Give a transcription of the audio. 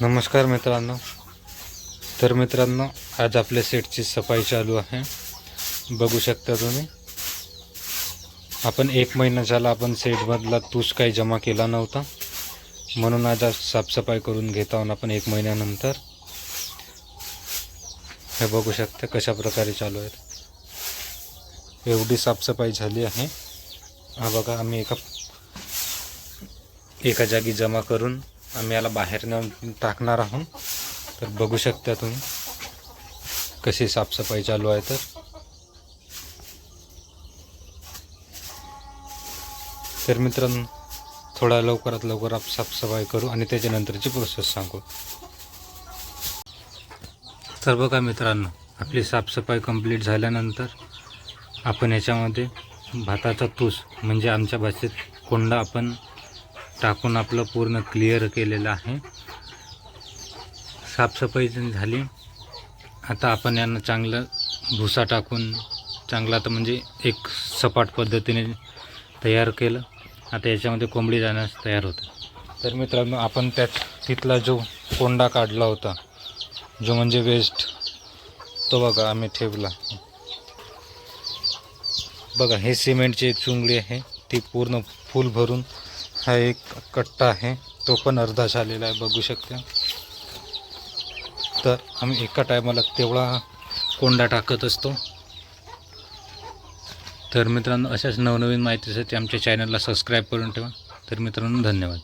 नमस्कार मित्रांनो. तर मित्रांनो आज आपल्या सेटची सफाई चालू आहे. बघू शकता तुम्ही. आपण एक महिना झाला आपण सेटमधला तूस काही जमा केला नव्हता. म्हणून आज आज साफसफाई करून घेत आहोत आपण एक महिन्यानंतर. हे बघू शकता कशा प्रकारे चालू आहेत एवढी साफसफाई झाली आहे. हा बघा आम्ही एका एका जागी जमा करून आम्ही याला बाहेर नेऊन टाकणार आहोत. तर बघू शकता तुम्ही कशी साफसफाई चालू आहे तर. तर मित्रांनो थोडा लवकरात लवकर आप साफसफाई करू आणि त्याच्यानंतरची प्रोसेस सांगू. तर बघा मित्रांनो आपली साफसफाई कंप्लीट झाल्यानंतर आपण याच्यामध्ये भाताचा तूस म्हणजे आमच्या भाषेत कोंडा आपण टाकून आपलं पूर्ण क्लिअर केलेलं आहे. साफसफाई झाली. आता आपण यांना चांगलं भुसा टाकून चांगलं आता म्हणजे एक सपाट पद्धतीने तयार केलं. आता याच्यामध्ये कोंबडी जाण्यास तयार होतं. तर मित्रांनो आपण त्यात तिथला जो कोंडा काढला होता जो म्हणजे वेस्ट तो बघा आम्ही ठेवला. बघा हे सिमेंटची चुंगडी आहे. ती पूर्ण फुल भरून हा एक कट्टा आहे. तो पण अर्धा झालेला आहे बघू शकता. तर आम्ही एका टायमाला तेवढा कोंडा टाकत असतो. तर मित्रांनो अशाच नवनवीन माहितीसाठी आमच्या चॅनलला सबस्क्राईब करून ठेवा. तर मित्रांनो धन्यवाद.